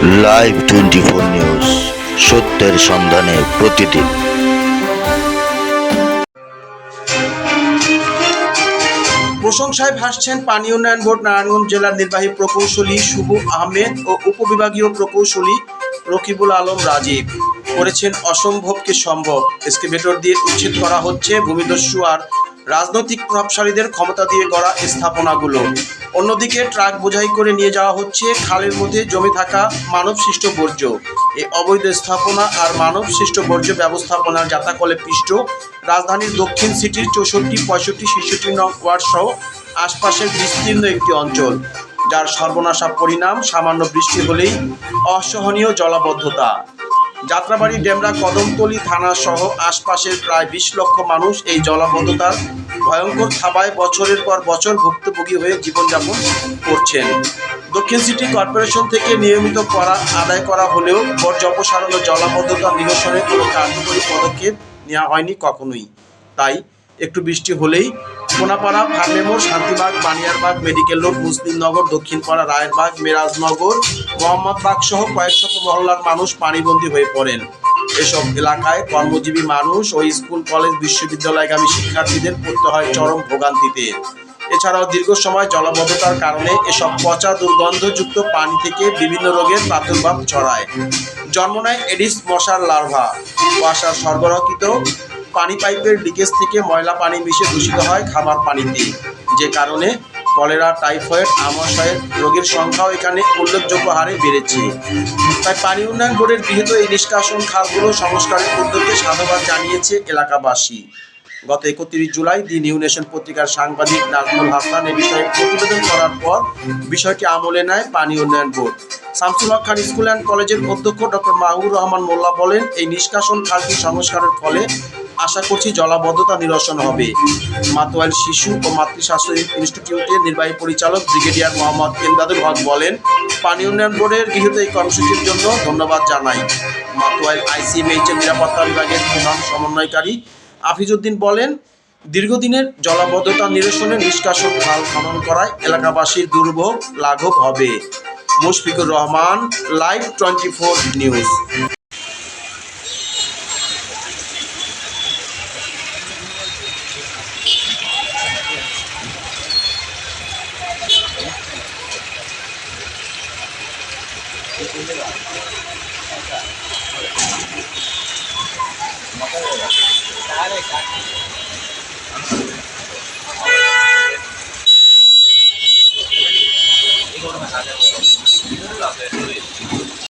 Live twenty four news সত্যের সন্ধানে প্রতিদিন। প্রশংসায় ভাসছেন পানি উন্নয়ন বোর্ড, নারায়ণগঞ্জ জেলার নির্বাহী প্রকৌশলী শুভ আহমেদ ও উপবিভাগীয় প্রকৌশলী রকিবুল আলম রাজীব। করেছেন অসম্ভবকে সম্ভব? এসকেভেটর দিয়ে উচ্ছেদ করা হচ্ছে ভূমিদস্যু আর রাজনৈতিক প্রভাবশালীদের ক্ষমতা দিয়ে গড়া স্থাপনাগুলো। অন্যদিকে ট্রাক বোঝাই করে নিয়ে যাওয়া হচ্ছে, খালের মধ্যে জমে থাকা মানব সৃষ্ট বর্জ্য। এই অবৈধ স্থাপনা আর মানব সৃষ্ট বর্জ্য ব্যবস্থাপনার যাতাকলে পিষ্ট রাজধানীর দক্ষিণ সিটির চৌষট্টি, পঁয়ষট্টি, ছেষট্টি নং ওয়ার্ড সহ আশপাশের বিস্তীর্ণ একটি অঞ্চল, যার সর্বনাশা পরিণাম সামান্য বৃষ্টি হলেই অসহনীয় জলাবদ্ধতা। যাত্রাবাড়ি, ডেমরা, কদমতলী থানা সহ আশপাশের প্রায় বিশ লক্ষ মানুষ এই জলাবদ্ধতার ভয়ঙ্কর থাবায় বছরের পর বছর ভুক্তভোগী হয়ে জীবনযাপন করছেন। দক্ষিণ সিটি কর্পোরেশন থেকে নিয়মিত করা, আদায় করা হলেও বর্জ্য অপসারণ ও জলাবদ্ধতা নিরসনে কোনো কার্যকরী পদক্ষেপ নেওয়া হয়নি কখনোই। তাই একটু বৃষ্টি হলেই কোনাপাড়া ফার্মেমোর শান্তিবাগ, বানিয়ারবাগ মেডিকেল রোড মুসলিমনগর, দক্ষিণপাড়া, রায়েরবাগ, মেরাজনগর মোহাম্মদবাগ সহ কয়েক শত মহল্লার মানুষ পানিবন্দী হয়ে পড়েন। এসব এলাকায় কর্মজীবী মানুষ ও স্কুল, কলেজ, বিশ্ববিদ্যালয়গামী শিক্ষার্থীদের পড়তে হয় চরম ভোগান্তিতে। এছাড়াও দীর্ঘ সময় জলাবদ্ধতার কারণে এসব পচা দুর্গন্ধযুক্ত পানি থেকে বিভিন্ন রোগের প্রাদুর্ভাব ছড়ায়। জন্ম নেয় এডিস মশার লার্ভা। ওয়াসার সরবরাহকৃত পানি পাইপের লিকেজ থেকে ময়লা পানি মিশে দূষিত হয় খাবার পানিতে, যে কারণে কলেরা, টাইফয়েড আমাশয়ের রোগীর সংখ্যাও এখানে উল্লেখযোগ্য হারে বেড়েছে। তাই পানি উন্নয়ন বোর্ডের গৃহীত এই নিষ্কাশন খালগুলো সংস্কারের উদ্যোগকে সাধুবাদ জানিয়েছে এলাকাবাসী। গত একত্রিশ জুলাই দি নিউ নেশন পত্রিকার সাংবাদিক নাজমুল হাসান এ বিষয়ে প্রতিবেদন করার পর বিষয়টি আমলে নেয় পানি উন্নয়ন board. Shamsul Haque Khan school and কলেজের অধ্যক্ষ ডক্টর মাহবুর রহমান মোল্লা বলেন, এই নিষ্কাশন খালটি সংস্কারের ফলে আশা করছি জলাবদ্ধতা নিরসন হবে। মাতোয়াল শিশু ও মাতৃস্বাস্থ্য ইনস্টিটিউটের নির্বাহী পরিচালক ব্রিগেডিয়ার মোহাম্মদ এমদাদুল হক বলেন, পানি উন্নয়ন বোর্ডের গৃহীত এই কর্মসূচির জন্য ধন্যবাদ জানাই। মাতোয়াইল আইসিএমএইচ এর নিরাপত্তা বিভাগের প্রধান সমন্বয়কারী আফিজুদ্দিন বলেন, দীর্ঘদিনের জলাবদ্ধতা নিরসনে নিষ্কাশন খাল খনন করায় এলাকাবাসীর দুর্ভোগ লাঘব হবে। Mushfiqur Rahman, live twenty four news. 誰か